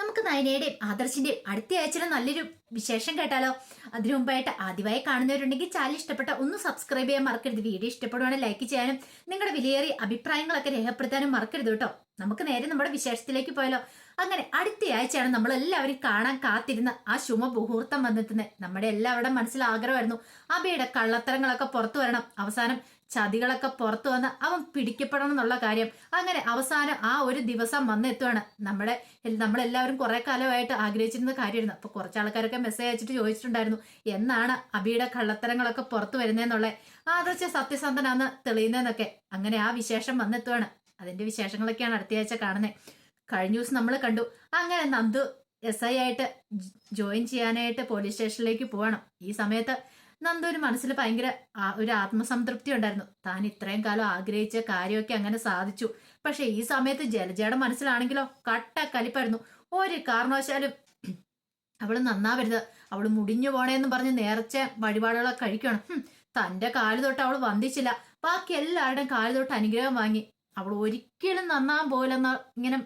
നമുക്ക് നയനയുടെയും ആദർശിന്റെയും അടുത്ത ആഴ്ചയിലെ നല്ലൊരു വിശേഷം കേട്ടാലോ? അതിനു മുമ്പായിട്ട് ആദ്യമായി കാണുന്നവരുണ്ടെങ്കിൽ ചാനൽ ഇഷ്ടപ്പെട്ട ഒന്ന് സബ്സ്ക്രൈബ് ചെയ്യാൻ മറക്കരുത്. വീഡിയോ ഇഷ്ടപ്പെടുവാണെങ്കിൽ ലൈക്ക് ചെയ്യാനും നിങ്ങളുടെ വിലയേറിയ അഭിപ്രായങ്ങളൊക്കെ രേഖപ്പെടുത്താനും മറക്കരുത് കേട്ടോ. നമുക്ക് നേരെ നമ്മുടെ വിശേഷത്തിലേക്ക് പോയാലോ. അങ്ങനെ അടുത്ത ആഴ്ചയാണ് നമ്മൾ എല്ലാവരും കാണാൻ കാത്തിരുന്ന ആ ശുഭ മുഹൂർത്തം വന്നെത്തുന്നത്. നമ്മുടെ എല്ലാവരുടെ മനസ്സിൽ ആഗ്രഹമായിരുന്നു അബിയുടെ കള്ളത്തരങ്ങളൊക്കെ പുറത്തു വരണം. അവസാനം ചതികളൊക്കെ പുറത്തു വന്ന് അവൻ പിടിക്കപ്പെടണം എന്നുള്ള കാര്യം. അങ്ങനെ അവസാനം ആ ഒരു ദിവസം വന്നെത്തുവാണ്. നമ്മുടെ നമ്മളെല്ലാവരും കുറെ കാലമായിട്ട് ആഗ്രഹിച്ചിരുന്ന കാര്യമായിരുന്നു. അപ്പൊ കുറച്ച് ആൾക്കാരൊക്കെ മെസ്സേജ് അയച്ചിട്ട് ചോദിച്ചിട്ടുണ്ടായിരുന്നു എന്നാണ് അബിയുടെ കള്ളത്തരങ്ങളൊക്കെ പുറത്തു വരുന്നതെന്നുള്ള ആദർശ സത്യസന്ധനാന്ന് തെളിയുന്നതെന്നൊക്കെ അങ്ങനെ ആ വിശേഷം വന്നെത്തുവാണ്. അതിന്റെ വിശേഷങ്ങളൊക്കെയാണ് അടുത്തയാഴ്ച കാണുന്നത് കഴിഞ്ഞ ദിവസം നമ്മൾ കണ്ടു. അങ്ങനെ നന്ദു എസ് ഐ ആയിട്ട് ജോയിൻ ചെയ്യാനായിട്ട് പോലീസ് സ്റ്റേഷനിലേക്ക് പോകണം ഈ സമയത്ത് നന്ദുവിന് മനസ്സിൽ ഭയങ്കര ഒരു ആത്മസംതൃപ്തി ഉണ്ടായിരുന്നു. താൻ ഇത്രയും കാലം ആഗ്രഹിച്ച കാര്യമൊക്കെ അങ്ങനെ സാധിച്ചു. പക്ഷെ ഈ സമയത്ത് ജലജയുടെ മനസ്സിലാണെങ്കിലോ കട്ട കലിപ്പായിരുന്നു. ഒരു കാരണവശാലും അവൾ നന്നാവരുത്. അവൾ മുടിഞ്ഞു പോണേന്ന് പറഞ്ഞ് നേർച്ച വഴിപാടുകളൊക്കെ കഴിക്കണം തന്റെ കാൽ തൊട്ട് അവൾ വന്ദിച്ചില്ല. ബാക്കി എല്ലാവരുടെയും കാൽ തൊട്ട് അനുഗ്രഹം വാങ്ങി. അവൾ ഒരിക്കലും നന്നാൻ പോലെന്ന് ഇങ്ങനെ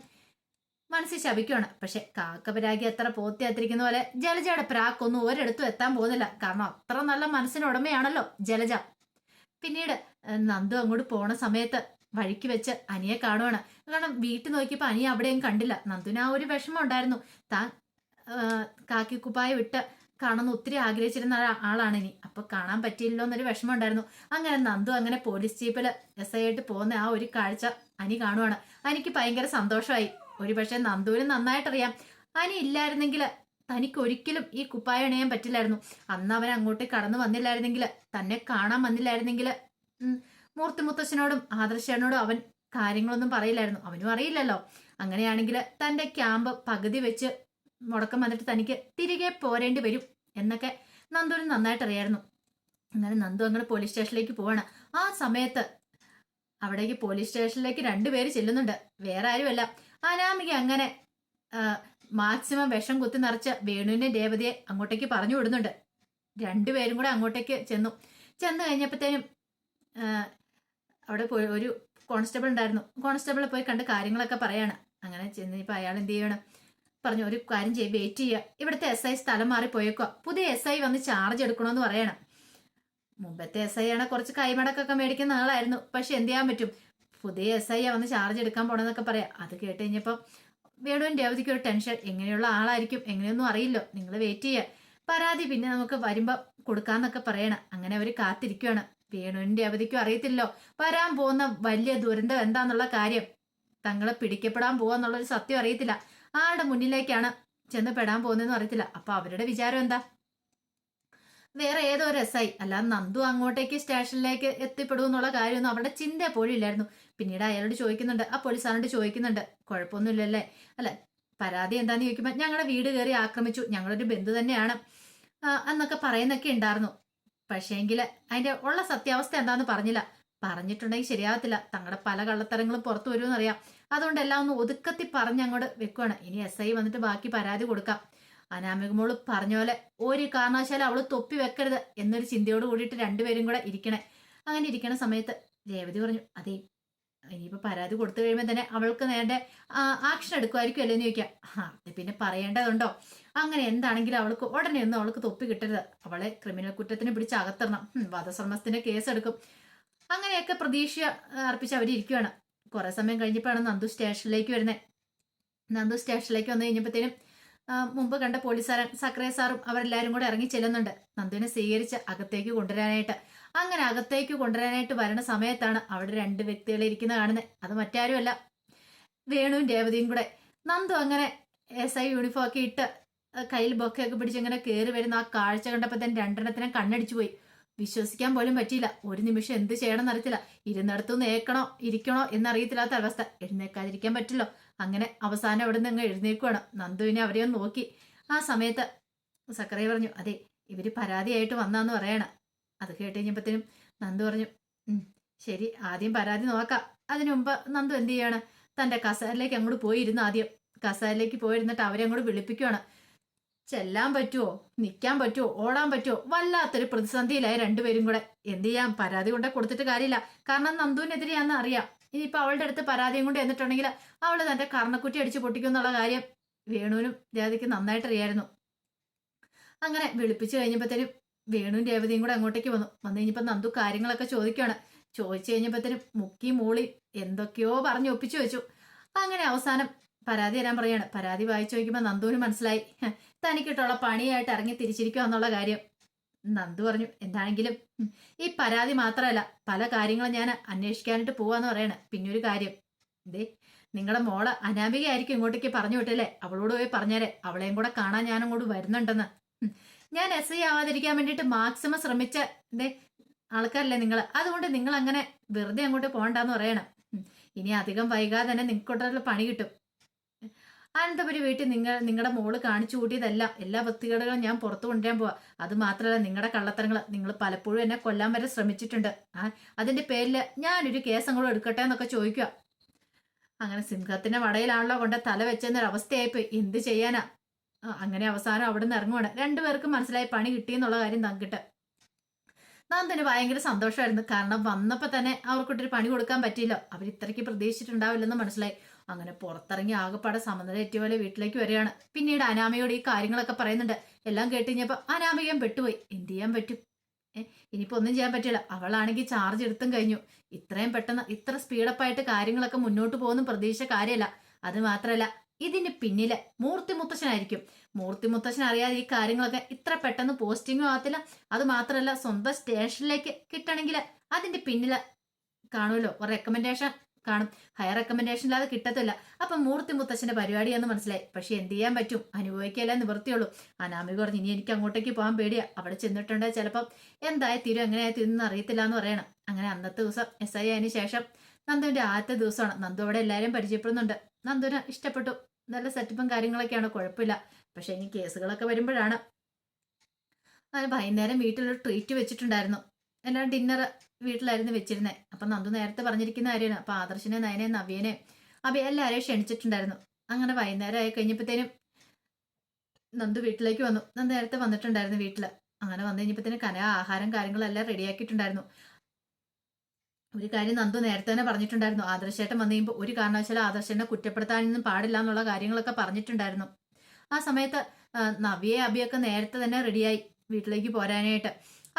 മനസ്സിൽ ശപിക്കുകയാണ് പക്ഷെ കാക്കപരാഗി അത്ര പോത്തിയാത്തിരിക്കുന്ന പോലെ ജലജയുടെ പ്രാക്കൊന്നും ഒരിടത്തും എത്താൻ പോകുന്നില്ല. കാരണം അത്ര നല്ല മനസ്സിന് ഉടമയാണല്ലോ ജലജ. പിന്നീട് നന്ദു അങ്ങോട്ട് പോണ സമയത്ത് വഴിക്ക് വെച്ച് അനിയെ കാണുവാണ്. കാരണം വീട്ടിൽ നോക്കിയപ്പോൾ അനിയെ അവിടെയും കണ്ടില്ല. നന്ദുവിന് ആ ഒരു വിഷമം ഉണ്ടായിരുന്നു. താൻ കാക്കിക്കുപ്പായ വിട്ട് കാണുന്ന ഒത്തിരി ആഗ്രഹിച്ചിരുന്ന ആളാണ് ഇനി. അപ്പൊ കാണാൻ പറ്റിയില്ലോ എന്നൊരു വിഷമം ഉണ്ടായിരുന്നു. അങ്ങനെ നന്ദു അങ്ങനെ പോലീസ് ജീപ്പിൽ എസ് ഐ ആയിട്ട് പോകുന്ന ആ ഒരു കാഴ്ച അനി കാണുവാണ്. അനിക്ക് ഭയങ്കര സന്തോഷമായി. ഒരുപക്ഷെ നന്ദുവിന് നന്നായിട്ടറിയാം. അനി ഇല്ലായിരുന്നെങ്കിൽ തനിക്ക് ഒരിക്കലും ഈ കുപ്പായ അണിയാൻ പറ്റില്ലായിരുന്നു. അന്ന് അവൻ അങ്ങോട്ട് കടന്നു വന്നില്ലായിരുന്നെങ്കിൽ തന്നെ കാണാൻ വന്നില്ലായിരുന്നെങ്കിൽ മൂർത്തി മുത്തശ്ശനോടും ആദർശനോടും അവൻ കാര്യങ്ങളൊന്നും പറയില്ലായിരുന്നു. അവനും അറിയില്ലല്ലോ. അങ്ങനെയാണെങ്കിൽ തന്റെ ക്യാമ്പ് പകുതി വെച്ച് മുടക്കം വന്നിട്ട് തനിക്ക് തിരികെ പോരേണ്ടി വരും എന്നൊക്കെ നന്ദുവിന് നന്നായിട്ട് അറിയായിരുന്നു അങ്ങനെ നന്ദു അങ്ങനെ പോലീസ് സ്റ്റേഷനിലേക്ക് പോവാണ്. ആ സമയത്ത് അവിടേക്ക് പോലീസ് സ്റ്റേഷനിലേക്ക് രണ്ടുപേര് ചെല്ലുന്നുണ്ട്. വേറെ ആരുമല്ല. അനാമിക അങ്ങനെ മാക്സിമം വിഷം കുത്തി നിറച്ച് വേണുവിന്റെ രേവതിയെ അങ്ങോട്ടേക്ക് പറഞ്ഞു വിടുന്നുണ്ട്. രണ്ടുപേരും കൂടെ അങ്ങോട്ടേക്ക് ചെന്നു. ചെന്ന് കഴിഞ്ഞപ്പോഴത്തേനും അവിടെ പോയി ഒരു കോൺസ്റ്റബിൾ ഉണ്ടായിരുന്നു. കോൺസ്റ്റബിൾ പോയി കണ്ട് കാര്യങ്ങളൊക്കെ പറയാണ്. അങ്ങനെ ചെന്ന് ഇപ്പം അയാൾ എന്ത് ചെയ്യണം? പറഞ്ഞു ഒരു കാര്യം ചെയ്യും വെയിറ്റ് ചെയ്യുക. ഇവിടുത്തെ എസ് ഐ സ്ഥലം മാറി പോയേക്കുക പുതിയ എസ് ഐ വന്ന് ചാർജ് എടുക്കണമെന്ന് പറയണം. മുമ്പത്തെ എസ് ഐ ആണ് കുറച്ച് കൈമടക്കൊക്കെ മേടിക്കുന്ന ആളായിരുന്നു. പക്ഷെ എന്ത് ചെയ്യാൻ പറ്റും? പുതിയ എസ് ഐ വന്ന് ചാർജ് എടുക്കാൻ പോണെന്നൊക്കെ പറയാം. അത് കേട്ട് കഴിഞ്ഞപ്പോൾ വേണുവിൻ രേവതിക്ക് ഒരു ടെൻഷൻ എങ്ങനെയുള്ള ആളായിരിക്കും? എങ്ങനെയൊന്നും അറിയില്ലോ. നിങ്ങൾ വെയിറ്റ് ചെയ്യുക പരാതി പിന്നെ നമുക്ക് വരുമ്പോൾ കൊടുക്കാന്നൊക്കെ പറയണം. അങ്ങനെ അവർ കാത്തിരിക്കുകയാണ് വേണുവിന്റെ അവധിക്കും അറിയത്തില്ലോ വരാൻ പോകുന്ന വലിയ ദുരന്തം എന്താന്നുള്ള കാര്യം തങ്ങളെ പിടിക്കപ്പെടാൻ പോവാന്നുള്ളൊരു സത്യം അറിയത്തില്ല. ആരുടെ മുന്നിലേക്കാണ് ചെന്ന് പെടാൻ പോകുന്നതെന്ന് അറിയത്തില്ല. അപ്പൊ അവരുടെ വിചാരം എന്താ? വേറെ ഏതോ ഐ അല്ലാതെ നന്ദു അങ്ങോട്ടേക്ക് സ്റ്റേഷനിലേക്ക് എത്തിപ്പെടും എന്നുള്ള കാര്യമൊന്നും അവരുടെ ചിന്ത പോലും ഇല്ലായിരുന്നു. പിന്നീട് അയാളോട് ചോദിക്കുന്നുണ്ട്. ആ പോലീസ് പോലീസുകാരോട് ചോദിക്കുന്നുണ്ട്. കുഴപ്പമൊന്നുമില്ലല്ലേ? അല്ല പരാതി എന്താന്ന് ചോദിക്കുമ്പോൾ ഞങ്ങളുടെ വീട് കയറി ആക്രമിച്ചു. ഞങ്ങളൊരു ബന്ധു തന്നെയാണ്. എന്നൊക്കെ പറയുന്നൊക്കെ ഉണ്ടായിരുന്നു. പക്ഷേങ്കിൽ അതിന്റെ ഉള്ള സത്യാവസ്ഥ എന്താന്ന് പറഞ്ഞില്ല. പറഞ്ഞിട്ടുണ്ടെങ്കിൽ ശരിയാവത്തില്ല. തങ്ങളുടെ പല കള്ളത്തരങ്ങളും പുറത്തു വരുമെന്നറിയാം. അതുകൊണ്ട് എല്ലാം ഒന്ന് ഒതുക്കത്തി പറഞ്ഞ് അങ്ങോട്ട് വെക്കുവാണ്. ഇനി എസ് ഐ വന്നിട്ട് ബാക്കി പരാതി കൊടുക്കാം. അനാമികമോൾ പറഞ്ഞ പോലെ ഒരു കാരണവശാലും അവൾ തൊപ്പി വെക്കരുത് എന്നൊരു ചിന്തയോട് കൂടിയിട്ട് രണ്ടുപേരും കൂടെ ഇരിക്കണേ. അങ്ങനെ ഇരിക്കണ സമയത്ത് രേവതി പറഞ്ഞു അതെ ഇനിയിപ്പോ പരാതി കൊടുത്തു കഴിയുമ്പോൾ തന്നെ അവൾക്ക് നേരെ ആക്ഷൻ എടുക്കുമായിരിക്കും അല്ലേ എന്ന് ചോദിക്കാം. ആ അത് പിന്നെ പറയേണ്ടതുണ്ടോ? അങ്ങനെ എന്താണെങ്കിലും അവൾക്ക് ഉടനെ ഒന്നും അവൾക്ക് തൊപ്പി കിട്ടരുത്. അവളെ ക്രിമിനൽ കുറ്റത്തിന് പിടിച്ച് അകത്തിടണം ഉം, കേസ് കേസെടുക്കും അങ്ങനെയൊക്കെ പ്രതീക്ഷ അർപ്പിച്ച് അവരിയ്ക്കുകയാണ് കുറെ സമയം കഴിഞ്ഞപ്പോഴാണ് നന്ദു സ്റ്റേഷനിലേക്ക് വരുന്നത് നന്ദു സ്റ്റേഷനിലേക്ക് വന്നു കഴിഞ്ഞപ്പോഴത്തേനും മുമ്പ് കണ്ട പോലീസുകാരൻ സക്രയ സാറും അവരെല്ലാവരും കൂടെ ഇറങ്ങി ചെല്ലുന്നുണ്ട്. നന്ദുവിനെ സ്വീകരിച്ച് അകത്തേക്ക് കൊണ്ടുവരാനായിട്ട്. അങ്ങനെ അകത്തേക്ക് കൊണ്ടുവരാനായിട്ട് വരണ സമയത്താണ് അവിടെ രണ്ട് വ്യക്തികൾ ഇരിക്കുന്നത് കാണുന്നത് അത് മറ്റാരുമല്ല. വേണുവും രേവതിയും കൂടെ. നന്ദു അങ്ങനെ എസ് ഐ യൂണിഫോം ഒക്കെ ഇട്ട് കയ്യിൽ ബൊക്കെയൊക്കെ പിടിച്ച് ഇങ്ങനെ കയറി വരുന്ന ആ കാഴ്ച കണ്ടപ്പോൾ തന്നെ രണ്ടെണ്ണത്തിനെ കണ്ണടിച്ചു പോയി. വിശ്വസിക്കാൻ പോലും പറ്റിയില്ല. ഒരു നിമിഷം എന്ത് ചെയ്യണം എന്നറിയത്തില്ല. ഇരുന്നിടത്തുനിന്ന് ഏക്കണോ ഇരിക്കണോ എന്നറിയത്തില്ലാത്ത അവസ്ഥ. എഴുന്നേക്കാതിരിക്കാൻ പറ്റില്ലോ. അങ്ങനെ അവസാനം അവിടെ നിന്ന് അങ്ങ് എഴുന്നേക്കുവാണ് നന്ദുവിനെ അവരെയും നോക്കി. ആ സമയത്ത് സക്കറിയ പറഞ്ഞു അതെ ഇവർ പരാതിയായിട്ട് വന്നാന്ന് പറയണം. അത് കേട്ട് കഴിഞ്ഞപ്പോഴത്തേനും നന്ദു പറഞ്ഞു ശരി ആദ്യം പരാതി നോക്കാം. അതിനു മുമ്പ് നന്ദു എന്ത് ചെയ്യാണ്? തന്റെ കസാലിലേക്ക് അങ്ങോട്ട് പോയിരുന്നു ആദ്യം. കസാലിലേക്ക് പോയിരുന്നിട്ട് അവരെ അങ്ങോട്ട് വിളിപ്പിക്കുവാണ്. ചെല്ലാൻ പറ്റുമോ നിൽക്കാൻ പറ്റുമോ ഓടാൻ പറ്റുമോ വല്ലാത്തൊരു പ്രതിസന്ധിയിലായി രണ്ടുപേരും കൂടെ. എന്ത് ചെയ്യാം? പരാതി കൊണ്ടേ കൊടുത്തിട്ട് കാര്യമില്ല. കാരണം നന്ദുവിനെതിരെയാണെന്ന് അറിയാം. ഇനിയിപ്പോ അവളുടെ അടുത്ത് പരാതിയും കൊണ്ട് എന്നിട്ടുണ്ടെങ്കിൽ അവൾ തന്റെ കർണക്കുറ്റി അടിച്ച് പൊട്ടിക്കും എന്നുള്ള കാര്യം വേണുവിനും രേവതിക്ക് നന്നായിട്ടറിയായിരുന്നു. അങ്ങനെ വിളിപ്പിച്ചു കഴിഞ്ഞപ്പോഴത്തേനും വേണുവും രേവതിയും കൂടെ അങ്ങോട്ടേക്ക് വന്നു. വന്നു കഴിഞ്ഞപ്പോൾ നന്ദു കാര്യങ്ങളൊക്കെ ചോദിക്കുകയാണ് ചോദിച്ചു കഴിഞ്ഞപ്പോഴത്തേനും മുക്കി മൂളി എന്തൊക്കെയോ പറഞ്ഞ് ഒപ്പിച്ചു വെച്ചു. അങ്ങനെ അവസാനം പരാതി തരാൻ പറയാണ്. പരാതി വായിച്ചു നോക്കുമ്പോൾ നന്ദുവിന് മനസ്സിലായി. "ഹ, തനിക്കിട്ടുള്ള പണിയായിട്ട് ഇറങ്ങി തിരിച്ചിരിക്കുക എന്നുള്ള കാര്യം. നന്ദു പറഞ്ഞു എന്താണെങ്കിലും ഈ പരാതി മാത്രമല്ല പല കാര്യങ്ങളും ഞാൻ അന്വേഷിക്കാനായിട്ട് പോവാന്ന് പറയണേ. പിന്നെ ഒരു കാര്യം ദേ നിങ്ങളുടെ മോൾ അനാമിക ആയിരിക്കും ഇങ്ങോട്ടേക്ക് പറഞ്ഞു വിട്ടല്ലേ? അവളോട് പോയി പറഞ്ഞേരെ അവളെയും കൂടെ കാണാൻ ഞാൻ അങ്ങോട്ട് വരുന്നുണ്ടെന്ന്. ഞാൻ എസ് ഐ ആവാതിരിക്കാൻ വേണ്ടിയിട്ട് മാക്സിമം ശ്രമിച്ച ദേ ആൾക്കാരല്ലേ നിങ്ങൾ അതുകൊണ്ട് നിങ്ങൾ അങ്ങനെ വെറുതെ അങ്ങോട്ട് പോകണ്ടെന്ന് പറയണം. ഇനി അധികം വൈകാതെ തന്നെ നിങ്ങൾക്കൊട്ടുള്ള പണി കിട്ടും. അനന്തപുരി വീട്ടിൽ നിങ്ങൾ നിങ്ങളുടെ മോൾ കാണിച്ചു കൂട്ടിയതല്ല. എല്ലാ വൃത്തികേടുകളും ഞാൻ പുറത്തു കൊണ്ടുവരാൻ പോവാ. അത് മാത്രമല്ല നിങ്ങളുടെ കള്ളത്തരങ്ങൾ നിങ്ങൾ പലപ്പോഴും എന്നെ കൊല്ലാൻ വരെ ശ്രമിച്ചിട്ടുണ്ട്. ആ അതിന്റെ പേരിൽ ഞാനൊരു കേസ് അങ്ങോട്ട് എടുക്കട്ടെ എന്നൊക്കെ ചോദിക്കുക അങ്ങനെ സിംഹത്തിന്റെ വടയിലാണല്ലോ കൊണ്ട് തല വെച്ചെന്നൊരവസ്ഥയായിപ്പോയി. എന്ത് ചെയ്യാനാ? അങ്ങനെ അവസാനം അവിടെ നിന്ന് ഇറങ്ങുവാണ് രണ്ടുപേർക്കും മനസ്സിലായി പണി കിട്ടിയെന്നുള്ള കാര്യം തങ്കിട്ട് നന്ദന് ഭയങ്കര സന്തോഷമായിരുന്നു കാരണം വന്നപ്പോ തന്നെ അവർക്കൊട്ടൊരു പണി കൊടുക്കാൻ പറ്റിയില്ല. അവർ ഇത്രയ്ക്ക് പ്രതീക്ഷിച്ചിട്ടുണ്ടാവില്ലെന്ന് മനസ്സിലായി. അങ്ങനെ പുറത്തിറങ്ങി ആകെപ്പാടെ സമനില എത്തിയ പോലെ വീട്ടിലേക്ക് വരികയാണ്. പിന്നീട് അനാമയോട് ഈ കാര്യങ്ങളൊക്കെ പറയുന്നുണ്ട്. എല്ലാം കേട്ട് കഴിഞ്ഞപ്പോ അനാമികയും പെട്ടുപോയി. എന്ത് ചെയ്യാൻ പറ്റും? ഏ ഇനിയിപ്പോ ഒന്നും ചെയ്യാൻ പറ്റില്ല. അവളാണെങ്കിൽ ചാർജ് എടുത്തും കഴിഞ്ഞു. ഇത്രയും പെട്ടെന്ന് ഇത്ര സ്പീഡപ്പായിട്ട് കാര്യങ്ങളൊക്കെ മുന്നോട്ട് പോകുന്ന പ്രതീക്ഷ കാര്യമല്ല. അത് മാത്രമല്ല ഇതിന് പിന്നിലെ മൂർത്തി മുത്തശ്ശനായിരിക്കും. മൂർത്തി മുത്തശ്ശൻ അറിയാതെ ഈ കാര്യങ്ങളൊക്കെ ഇത്ര പെട്ടെന്ന് പോസ്റ്റിങ്ങും ആകത്തില്ല അത് മാത്രമല്ല സ്വന്തം സ്റ്റേഷനിലേക്ക് കിട്ടണമെങ്കിൽ അതിന്റെ പിന്നിൽ കാണുമല്ലോ. ഒരു റെക്കമെൻഡേഷൻ കാണും. ഹയർ റെക്കമെൻഡേഷൻ ഇല്ലാതെ കിട്ടത്തില്ല. അപ്പം മൂർത്തി മുത്തച്ഛന്റെ പരിപാടിയാന്ന് മനസ്സിലായി. പക്ഷെ എന്ത് ചെയ്യാൻ പറ്റും? അനുഭവിക്കല്ലേ നിവൃത്തിയുള്ളൂ. അനാമിക പറഞ്ഞു ഇനി എനിക്ക് അങ്ങോട്ടേക്ക് പോകാൻ പേടിയാ. അവിടെ ചെന്നിട്ടുണ്ട് ചിലപ്പോൾ എന്തായി തീരും? എങ്ങനെയായി തീരുന്നു അറിയത്തില്ല എന്ന് പറയണം. അങ്ങനെ അന്നത്തെ ദിവസം എസ് ഐ ആയതിനു ശേഷം നന്ദുവിന്റെ ആദ്യത്തെ ദിവസമാണ്. നന്ദു അവിടെ എല്ലാവരും പരിചയപ്പെടുന്നുണ്ട്. നന്ദുവിന് ഇഷ്ടപ്പെട്ടു. നല്ല സെറ്റപ്പും കാര്യങ്ങളൊക്കെയാണ്. കുഴപ്പമില്ല. പക്ഷെ ഇനി കേസുകളൊക്കെ വരുമ്പോഴാണ്. വൈകുന്നേരം വീട്ടിലൊരു ട്രീറ്റ് വെച്ചിട്ടുണ്ടായിരുന്നു. എല്ലാം ഡിന്നർ വീട്ടിലായിരുന്നു വെച്ചിരുന്നത് അപ്പം നന്ദു നേരത്തെ പറഞ്ഞിരിക്കുന്ന കാര്യമാണ്. അപ്പം ആദർശനെ നയനെ നവ്യനെ അഭി എല്ലാവരെയും ക്ഷണിച്ചിട്ടുണ്ടായിരുന്നു. അങ്ങനെ വൈകുന്നേരം ആയി കഴിഞ്ഞപ്പോഴത്തേനും നന്ദു വീട്ടിലേക്ക് വന്നു. നന്ദു നേരത്തെ വന്നിട്ടുണ്ടായിരുന്നു വീട്ടിൽ അങ്ങനെ വന്നു കഴിഞ്ഞപ്പോഴത്തേനും കന ആഹാരം കാര്യങ്ങളെല്ലാം റെഡിയാക്കിയിട്ടുണ്ടായിരുന്നു. ഒരു കാര്യം നന്ദു നേരത്തെ തന്നെ പറഞ്ഞിട്ടുണ്ടായിരുന്നു. ആദർശേട്ടൻ വന്നു കഴിയുമ്പോൾ ഒരു കാരണവശാലും ആദർശനെ കുറ്റപ്പെടുത്താനൊന്നും പാടില്ല എന്നുള്ള കാര്യങ്ങളൊക്കെ പറഞ്ഞിട്ടുണ്ടായിരുന്നു. ആ സമയത്ത് നവ്യെ അഭിയൊക്കെ നേരത്തെ തന്നെ റെഡിയായി വീട്ടിലേക്ക് പോരാനായിട്ട്.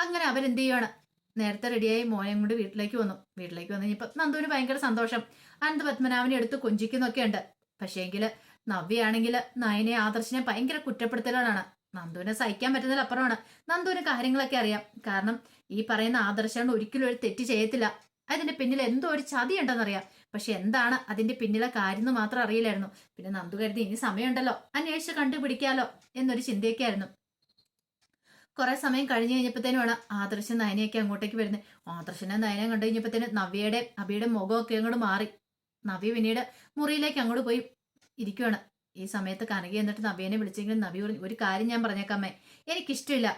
അങ്ങനെ അവരെന്ത് ചെയ്യുവാണ്? നേരത്തെ റെഡിയായി മോനെയും കൊണ്ട് വീട്ടിലേക്ക് വന്നു. വീട്ടിലേക്ക് വന്നു കഴിഞ്ഞപ്പോൾ നന്ദുവിന് ഭയങ്കര സന്തോഷം. അനന്ത് പത്മനാഭനെ എടുത്ത് കൊഞ്ചിക്കുന്നൊക്കെ ഉണ്ട്. പക്ഷേങ്കിൽ നവ്യയാണെങ്കിൽ നയനെ ആദർശിനെ ഭയങ്കര കുറ്റപ്പെടുത്തലാണ് നന്ദുവിനെ സഹിക്കാൻ പറ്റുന്നതിൽ അപ്പുറമാണ്. നന്ദുവിന് കാര്യങ്ങളൊക്കെ അറിയാം. കാരണം ഈ പറയുന്ന ആദർശം ഒരിക്കലും ഒരു തെറ്റ് ചെയ്യത്തില്ല. അതിന്റെ പിന്നിൽ എന്തോ ഒരു ചതി ഉണ്ടെന്നറിയാം പക്ഷെ എന്താണ് അതിന്റെ പിന്നിലെ കാര്യം എന്ന് മാത്രം അറിയില്ലായിരുന്നു. പിന്നെ നന്ദു കരുതി ഇനി സമയമുണ്ടല്ലോ. അന്വേഷിച്ച് കണ്ടുപിടിക്കാലോ എന്നൊരു ചിന്തയൊക്കെയായിരുന്നു. കുറെ സമയം കഴിഞ്ഞ് കഴിഞ്ഞപ്പോഴത്തേനുമാണ് ആദർശൻ നയനയൊക്കെ അങ്ങോട്ടേക്ക് വരുന്നത്. ആദർശനെ നയനെ കണ്ടു കഴിഞ്ഞപ്പോഴത്തേന് നവ്യയുടെ അബിയുടെ മുഖമൊക്കെ അങ്ങോട്ട് മാറി. നവ്യ പിന്നീട് മുറിയിലേക്ക് അങ്ങോട്ട് പോയി ഇരിക്കുവാണ്. ഈ സമയത്ത് കനക എന്നിട്ട് നവ്യനെ വിളിച്ചെങ്കിലും നവ്യ പറഞ്ഞു ഒരു കാര്യം ഞാൻ പറഞ്ഞേക്കാമേ. എനിക്കിഷ്ടമില്ല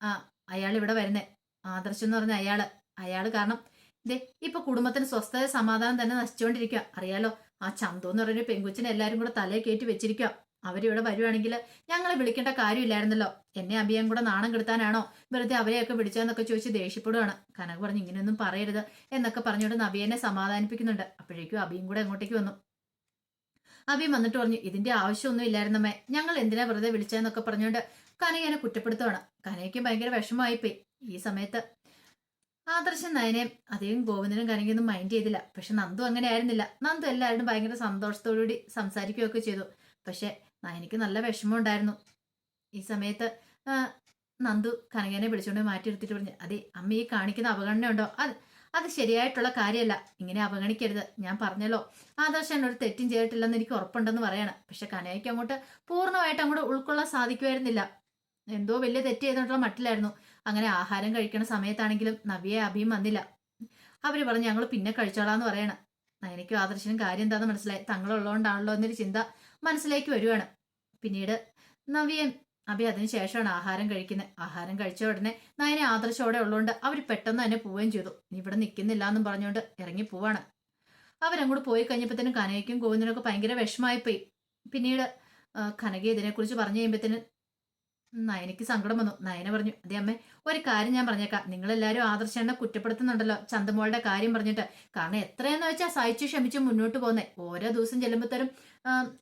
ആ അയാൾ ഇവിടെ വരുന്നേ. ആദർശം എന്ന് പറഞ്ഞ അയാൾ അയാൾ കാരണം ദേ ഇപ്പൊ കുടുംബത്തിന് സ്വസ്ഥത സമാധാനം തന്നെ നശിച്ചുകൊണ്ടിരിക്കുക അറിയാലോ ആ ചന്തു എന്ന് പറഞ്ഞൊരു പെങ്കുച്ചിനെ എല്ലാരും കൂടെ തലയെ കയറ്റി വെച്ചിരിക്കുക അവരിവിടെ വരുവാണെങ്കിൽ ഞങ്ങളെ വിളിക്കേണ്ട കാര്യമില്ലായിരുന്നല്ലോ. എന്നെ അഭിയം കൂടെ നാണം കെടുത്താനാണോ വെറുതെ അവരെയൊക്കെ വിളിച്ചതെന്നൊക്കെ ചോദിച്ച് ദേഷ്യപ്പെടുവാണ്. കനക് പറഞ്ഞ് ഇങ്ങനെയൊന്നും പറയരുത് എന്നൊക്കെ പറഞ്ഞുകൊണ്ട് നബിയെന്നെ സമാധാനിപ്പിക്കുന്നുണ്ട്. അപ്പോഴേക്കും അഭിയും കൂടെ അങ്ങോട്ടേക്ക് വന്നു. അഭിയും വന്നിട്ട് പറഞ്ഞു ഇതിന്റെ ആവശ്യമൊന്നും ഇല്ലായിരുന്നമ്മേ. ഞങ്ങൾ എന്തിനാ വെറുതെ വിളിച്ചതെന്നൊക്കെ പറഞ്ഞുകൊണ്ട് കനകനെ കുറ്റപ്പെടുത്തുവാണ്. കനയ്ക്കും ഭയങ്കര വിഷമമായിപ്പോയി. ഈ സമയത്ത് ആദർശൻ നയനെ അധികം ഗോവിന്ദനും കനകയൊന്നും മൈൻഡ് ചെയ്തില്ല. പക്ഷെ നന്ദു അങ്ങനെ ആയിരുന്നില്ല. നന്ദു എല്ലാവരും ഭയങ്കര സന്തോഷത്തോടുകൂടി സംസാരിക്കുകയൊക്കെ ചെയ്തു. പക്ഷെ നയനിക്ക് നല്ല വിഷമം ഉണ്ടായിരുന്നു ഈ സമയത്ത് നന്ദു കനകനെ വിളിച്ചുകൊണ്ട് മാറ്റി എടുത്തിട്ട് പറഞ്ഞു അതെ അമ്മ ഈ കാണിക്കുന്ന അവഗണന ഉണ്ടോ അത് അത് ശരിയായിട്ടുള്ള കാര്യമല്ല. ഇങ്ങനെ അവഗണിക്കരുത്. ഞാൻ പറഞ്ഞല്ലോ. ആദർശൻ ഒരു തെറ്റും ചെയ്തിട്ടില്ലെന്ന് എനിക്ക് ഉറപ്പുണ്ടെന്ന് പറയണം. പക്ഷെ കനകയ്ക്ക് അങ്ങോട്ട് പൂർണമായിട്ട് അങ്ങോട്ട് ഉൾക്കൊള്ളാൻ സാധിക്കുമായിരുന്നില്ല. എന്തോ വലിയ തെറ്റ് ചെയ്തിട്ടുള്ള മട്ടിലായിരുന്നു. അങ്ങനെ ആഹാരം കഴിക്കണ സമയത്താണെങ്കിലും നവ്യെ അഭിയും വന്നില്ല. അവർ പറഞ്ഞു ഞങ്ങൾ പിന്നെ കഴിച്ചോളാന്ന് പറയണം. എനിക്ക് ആദർശനും കാര്യം എന്താണെന്ന് മനസ്സിലായി. തങ്ങളുള്ളതുകൊണ്ടാണല്ലോ എന്നൊരു ചിന്ത മനസ്സിലേക്ക് വരുവാണ്. പിന്നീട് നവ്യൻ അഭി അതിന് ശേഷമാണ് ആഹാരം കഴിക്കുന്നത് ആഹാരം കഴിച്ച ഉടനെ നയനെ ആദർശോടെ ഉള്ളതുകൊണ്ട് അവർ പെട്ടെന്ന് തന്നെ പോവുകയും ചെയ്തു. ഇനി ഇവിടെ നിൽക്കുന്നില്ല എന്നും പറഞ്ഞുകൊണ്ട് ഇറങ്ങി പോവാണ്. അവരങ്ങോട്ട് പോയി കഴിഞ്ഞപ്പോഴത്തേനും കനകയ്ക്കും ഗോവിന്ദനൊക്കെ ഭയങ്കര വിഷമായിപ്പോയി പിന്നീട് കനക ഇതിനെക്കുറിച്ച് പറഞ്ഞു കഴിയുമ്പോഴത്തേനും നയനയ്ക്ക് സങ്കടം വന്നു. നയന പറഞ്ഞു അതെ അമ്മേ ഒരു കാര്യം ഞാൻ പറഞ്ഞേക്കാം. നിങ്ങളെല്ലാവരും ആദർശനെ കുറ്റപ്പെടുത്തുന്നുണ്ടല്ലോ. ചന്തമോളുടെ കാര്യം പറഞ്ഞിട്ട്. കാരണം എത്രയെന്ന് വെച്ചാൽ സഹിച്ചു ക്ഷമിച്ച് മുന്നോട്ട് പോകുന്നേ. ഓരോ ദിവസം ചെല്ലുമ്പോഴത്തേരും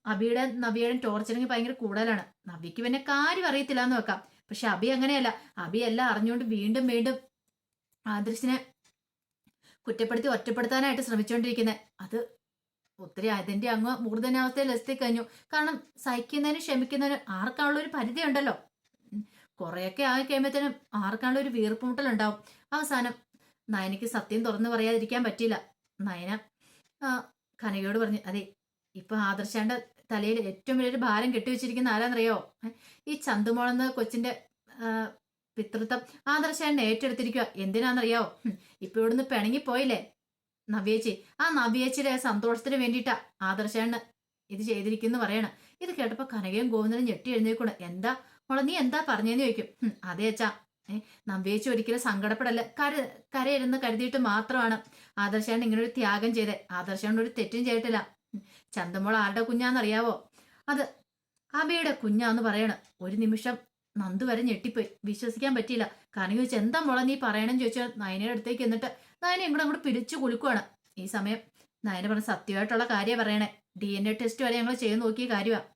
അബിയുടെ നബിയുടെ ടോർച്ചറിങ് ഭയങ്കര കൂടുതലാണ്. നബിക്ക് പിന്നെ കാര്യം അറിയത്തില്ല എന്ന് വെക്കാം. പക്ഷെ അബി അങ്ങനെയല്ല. അബി എല്ലാം അറിഞ്ഞുകൊണ്ട് വീണ്ടും വീണ്ടും ആദർശിനെ കുറ്റപ്പെടുത്തി ഒറ്റപ്പെടുത്താനായിട്ട് ശ്രമിച്ചുകൊണ്ടിരിക്കുന്നത് അത് ഒത്തിരി അതിന്റെ അങ്ങ് മൂർധനാവസ്ഥയിൽ എത്തിക്കഴിഞ്ഞു. കാരണം സഹിക്കുന്നതിനും ക്ഷമിക്കുന്നതിനും ആർക്കാനുള്ള ഒരു പരിധി ഉണ്ടല്ലോ കുറെയൊക്കെ ആയി കഴിയുമ്പോഴത്തേനും ആർക്കാനുള്ള ഒരു വീർപ്പുമുട്ടലുണ്ടാവും. അവസാനം നയനയ്ക്ക് സത്യം തുറന്നു പറയാതിരിക്കാൻ പറ്റില്ല നയന കനകയോട് പറഞ്ഞു അതെ ഇപ്പൊ ആദർശാന്റെ തലയിൽ ഏറ്റവും വലിയൊരു ഭാരം കെട്ടിവെച്ചിരിക്കുന്ന ആരാന്നറിയോ? ഈ ചന്തുമോളെന്ന കൊച്ചിന്റെ പിതൃത്വം ആദർശാന്റെ ഏറ്റെടുത്തിരിക്കുക എന്തിനാണെന്നറിയോ ഇപ്പൊ ഇവിടുന്ന് പിണങ്ങിപ്പോയില്ലേ നവ്യേച്ചി ആ നവ്യേച്ചിയുടെ സന്തോഷത്തിന് വേണ്ടിയിട്ടാ ആദർശാണ് ഇത് ചെയ്തിരിക്കുന്നു പറയണം. ഇത് കേട്ടപ്പോ കനകയും ഗോവിന്ദനും ഞെട്ടി എഴുന്നേക്കൊണ്ട് എന്താ മോളെ നീ എന്താ പറഞ്ഞെന്ന് ചോദിക്കും. അതെ അച്ഛാ. ഏ നവ്യേച്ചി ഒരിക്കലും സങ്കടപ്പെടല്ല. കര കരയിരുന്ന് കരുതിയിട്ട് മാത്രമാണ് ആദർശാണ് ഇങ്ങനെ ഒരു ത്യാഗം ചെയ്തത് ആദർശാണ് ഒരു തെറ്റും ചെയ്തിട്ടില്ല. ചന്തമോൾ ആരുടെ കുഞ്ഞാന്നറിയാവോ? അത് അബയുടെ കുഞ്ഞാന്ന് പറയണ. ഒരു നിമിഷം നന്ദു വരെ ഞെട്ടിപ്പോയി. വിശ്വസിക്കാൻ പറ്റിയില്ല. കാരണം ചോദിച്ചു എന്താ മോളെ നീ പറയണമെന്ന് ചോദിച്ചാൽ നയനയുടെ അടുത്തേക്ക് എന്നിട്ട് നയനെ ഇങ്ങോട്ട് അങ്ങോട്ട് പിടിച്ചു കുലുക്കുവാണ്. ഈ സമയം നയന പറഞ്ഞ സത്യമായിട്ടുള്ള കാര്യം പറയണേ. ഡി എൻ എ ടെസ്റ്റ് വരെ ഞങ്ങൾ ചെയ്ത് നോക്കിയ കാര്യമാണ്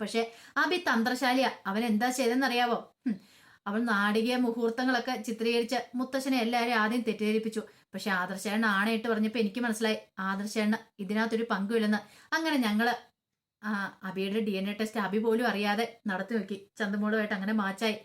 പക്ഷെ അബി തന്ത്രശാലിയ. അവൻ എന്താ ചെയ്തെന്നറിയാവോ? അവൾ നാടികീയ മുഹൂർത്തങ്ങളൊക്കെ ചിത്രീകരിച്ച മുത്തശ്ശനെ എല്ലാവരും ആദ്യം തെറ്റിദ്ധരിപ്പിച്ചു. പക്ഷെ ആദർശേണ്ണ ആണയിട്ട് പറഞ്ഞപ്പോൾ എനിക്ക് മനസ്സിലായി. ആദർശേണ്ണ ഇതിനകത്തൊരു പങ്കുമില്ലെന്ന്. അങ്ങനെ ഞങ്ങൾ ആ അബിയുടെ D N A test Abi പോലും അറിയാതെ നടത്തി നോക്കി. ചന്തമോളുമായിട്ട് അങ്ങനെ മാച്ചായി.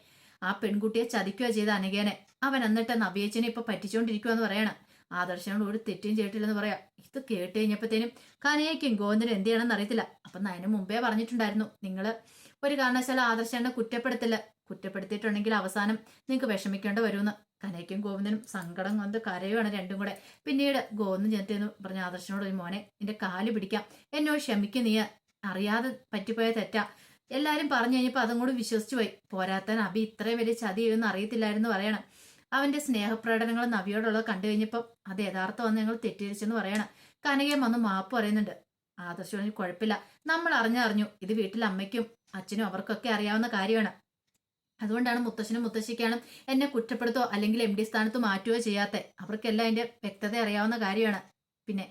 ആ പെൺകുട്ടിയെ ചതിക്കുക ചെയ്ത അനഘേനെ. അവൻ എന്നിട്ട് നബിയച്ചനെ ഇപ്പൊ പറ്റിച്ചോണ്ടിരിക്കുവെന്ന് പറയണം. ആദർശനോട് ഒരു തെറ്റും ചെയ്തിട്ടില്ലെന്ന് പറയാം. ഇത് കേട്ട് കഴിഞ്ഞപ്പോഴത്തേനും കനയ്ക്കും ഗോവിന്ദനും എന്ത് ചെയ്യണമെന്ന് അറിയത്തില്ല. അപ്പൊ അതിന് മുമ്പേ പറഞ്ഞിട്ടുണ്ടായിരുന്നു. നിങ്ങൾ ഒരു കാരണവശാലും ആദർശനെ കുറ്റപ്പെടുത്തില്ല. കുറ്റപ്പെടുത്തിയിട്ടുണ്ടെങ്കിൽ അവസാനം നിങ്ങൾക്ക് വിഷമിക്കേണ്ടി വരുമെന്ന്. കനയ്ക്കും ഗോവിന്ദനും സങ്കടം കൊണ്ട് കരയുവാണ് രണ്ടും കൂടെ. പിന്നീട് ഗോവിന്ദൻ ചെന്നു പറഞ്ഞ ആദർശനോട് ഒരു മോനെ എന്റെ കാൽ പിടിക്കാം. എന്നോ ക്ഷമിക്കും നീ. അറിയാതെ പറ്റിപ്പോയ തെറ്റാ. എല്ലാരും പറഞ്ഞു കഴിഞ്ഞപ്പോൾ അതും കൂടി വിശ്വസിച്ചു പോയി പോരാത്തൻ അബി ഇത്രയും വലിയ ചതി ചെയ്യുമെന്ന് അറിയത്തില്ലായിരുന്നു പറയണം. അവന്റെ സ്നേഹപ്രകടനങ്ങൾ നവിയോടുള്ളത് കണ്ടു കഴിഞ്ഞപ്പോൾ അത് യഥാർത്ഥം ഞങ്ങൾ തെറ്റിദ്ധരിച്ചെന്ന് പറയണം. കനകയും വന്ന് മാപ്പ് പറയുന്നുണ്ട്. ആദർശം കുഴപ്പമില്ല. നമ്മൾ അറിഞ്ഞറിഞ്ഞു ഇത് വീട്ടിൽ അമ്മയ്ക്കും അച്ഛനും അവർക്കൊക്കെ അറിയാവുന്ന കാര്യമാണ്. അതുകൊണ്ടാണ് മുത്തശ്ശനും മുത്തശ്ശിക്കാണ് എന്നെ കുറ്റപ്പെടുത്തോ അല്ലെങ്കിൽ എം ഡി സ്ഥാനത്ത് മാറ്റുകയോ ചെയ്യാത്ത. അവർക്കെല്ലാം അതിന്റെ വ്യക്തത അറിയാവുന്ന കാര്യമാണ്. പിന്നെ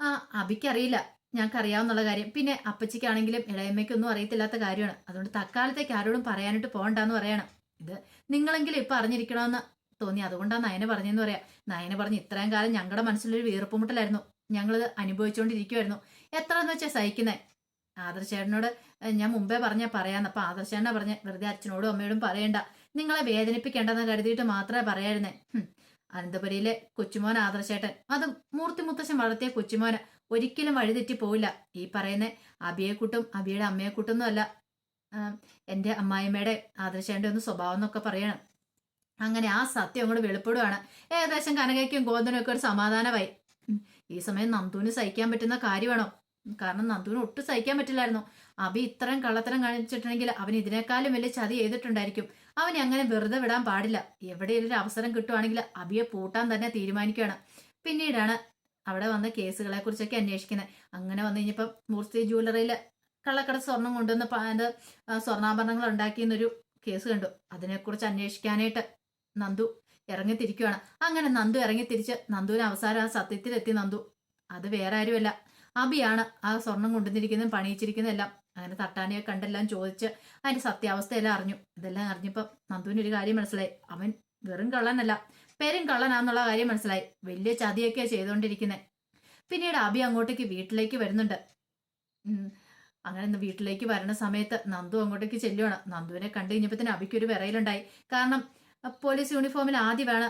ആ അബിക്കറിയില്ല. ഞങ്ങൾക്ക് അറിയാവുന്നുള്ള കാര്യം. പിന്നെ അപ്പച്ചിക്കാണെങ്കിലും ഇളയമ്മയ്ക്കൊന്നും അറിയത്തില്ലാത്ത കാര്യമാണ്. അതുകൊണ്ട് തക്കാലത്തേക്ക് ആരോടും പറയാനായിട്ട് പോകണ്ടെന്ന് പറയണം. ഇത് നിങ്ങളെങ്കിലും ഇപ്പൊ അറിഞ്ഞിരിക്കണമെന്ന് തോന്നി. അതുകൊണ്ടാണ് നയന പറഞ്ഞെന്ന് പറയാം. നയന പറഞ്ഞ് ഇത്രയും കാലം ഞങ്ങളുടെ മനസ്സിലൊരു വീർപ്പുമുട്ടലായിരുന്നു. ഞങ്ങൾ അനുഭവിച്ചുകൊണ്ടിരിക്കുമായിരുന്നു എത്ര എന്ന് വെച്ചാൽ സഹിക്കുന്നേ ആദർശേട്ടനോട് ഞാൻ മുമ്പേ പറഞ്ഞ പറയാന്ന്. അപ്പൊ ആദർശേട്ടനെ പറഞ്ഞ വെറുതെ അച്ഛനോടും അമ്മയോടും പറയണ്ട. നിങ്ങളെ വേദനിപ്പിക്കേണ്ടെന്ന് കരുതിയിട്ട് മാത്രമേ പറയായിരുന്നേ. അനന്തപുരിയിലെ കൊച്ചുമോൻ ആദർശേട്ടൻ അതും മൂർത്തി മുത്തശ്ശൻ വളർത്തിയ കൊച്ചുമോനെ. ഒരിക്കലും വഴിതെറ്റി പോവില്ല. ഈ പറയുന്ന അബിയെക്കുട്ടും അബിയുടെ അമ്മയെക്കുട്ടൊന്നും അല്ല എന്റെ അമ്മായിമ്മയുടെ ആദർശേന്റെ ഒന്ന് സ്വഭാവം എന്നൊക്കെ പറയണം. അങ്ങനെ ആ സത്യം അങ്ങോട്ട് വെളിപ്പെടുവാണ്. ഏകദേശം കനകയ്ക്കും ഗോതനും ഒക്കെ ഒരു സമാധാനമായി. ഈ സമയം നന്ദുവിന് സഹിക്കാൻ പറ്റുന്ന കാര്യമാണോ? കാരണം നന്ദുവിന് ഒട്ടും സഹിക്കാൻ പറ്റില്ലായിരുന്നു. അബി ഇത്രയും കള്ളത്തരം കാണിച്ചിട്ടുണ്ടെങ്കിൽ അവൻ ഇതിനേക്കാളും വലിയ ചതി ചെയ്തിട്ടുണ്ടായിരിക്കും. അവനെ അങ്ങനെ വെറുതെ വിടാൻ പാടില്ല. എവിടെയെങ്കിലും ഒരു അവസരം കിട്ടുവാണെങ്കിൽ അബിയെ പൂട്ടാൻ തന്നെ തീരുമാനിക്കുകയാണ്. പിന്നീടാണ് അവിടെ വന്ന കേസുകളെ കുറിച്ചൊക്കെ അന്വേഷിക്കുന്നത്. അങ്ങനെ വന്നു കഴിഞ്ഞപ്പം മൂർത്തി ജ്വല്ലറിയിൽ കള്ളക്കട സ്വർണം കൊണ്ടുവന്ന് അതിന്റെ സ്വർണാഭരണങ്ങൾ ഉണ്ടാക്കിയെന്നൊരു കേസ് കണ്ടു. അതിനെക്കുറിച്ച് അന്വേഷിക്കാനായിട്ട് നന്ദു ഇറങ്ങിത്തിരിക്കുകയാണ് അങ്ങനെ നന്ദു ഇറങ്ങിത്തിരിച്ച് നന്ദുവിന് അവസാനം ആ സത്യത്തിലെത്തി നന്ദു. അത് വേറെ ആരുമല്ല അബിയാണ് ആ സ്വർണം കൊണ്ടുവന്നിരിക്കുന്നതും പണിയിച്ചിരിക്കുന്നതെല്ലാം അങ്ങനെ തട്ടാനെ കണ്ടെല്ലാം ചോദിച്ച് അതിന്റെ സത്യാവസ്ഥയെല്ലാം അറിഞ്ഞു. ഇതെല്ലാം അറിഞ്ഞപ്പോൾ നന്ദുവിന് ഒരു കാര്യം മനസ്സിലായി. അവൻ വെറും കള്ളനല്ല പേരും കള്ളനാന്നുള്ള കാര്യം മനസ്സിലായി. വലിയ ചതിയൊക്കെയാണ് ചെയ്തുകൊണ്ടിരിക്കുന്നത് പിന്നീട് അബി അങ്ങോട്ടേക്ക് വീട്ടിലേക്ക് വരുന്നുണ്ട്. അങ്ങനെ വീട്ടിലേക്ക് വരണ സമയത്ത് നന്ദു അങ്ങോട്ടേക്ക് ചെല്ലുവാണ്. നന്ദുവിനെ കണ്ടു കഴിഞ്ഞപ്പോൾ തന്നെ അബിക്ക് ഒരു വിറയിലുണ്ടായി. കാരണം പോലീസ് യൂണിഫോമിൽ ആദ്യമാണ്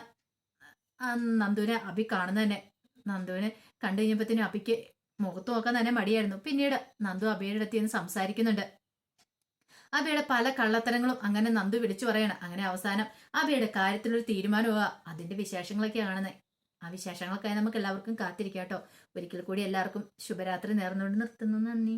നന്ദുവിനെ അബി കാണുന്നത് തന്നെ നന്ദുവിനെ കണ്ടു കഴിഞ്ഞപ്പോഴത്തേനും അബിക്ക് മുഖത്ത് നോക്കാൻ തന്നെ മടിയായിരുന്നു. പിന്നീട് നന്ദു അബിയുടെ അടുത്ത് നിന്ന് സംസാരിക്കുന്നുണ്ട്. അബിയുടെ പല കള്ളത്തരങ്ങളും അങ്ങനെ നന്ദു വിളിച്ചു പറയണം. അങ്ങനെ അവസാനം അബിയുടെ കാര്യത്തിലൊരു തീരുമാനമാവുക. അതിന്റെ വിശേഷങ്ങളൊക്കെ കാണുന്നത് ആ വിശേഷങ്ങൾക്കായി നമുക്ക് എല്ലാവർക്കും കാത്തിരിക്കാം കേട്ടോ. ഒരിക്കൽ കൂടി എല്ലാവർക്കും ശുഭരാത്രി നേർന്നുകൊണ്ട് നിർത്തുന്നു. നന്ദി.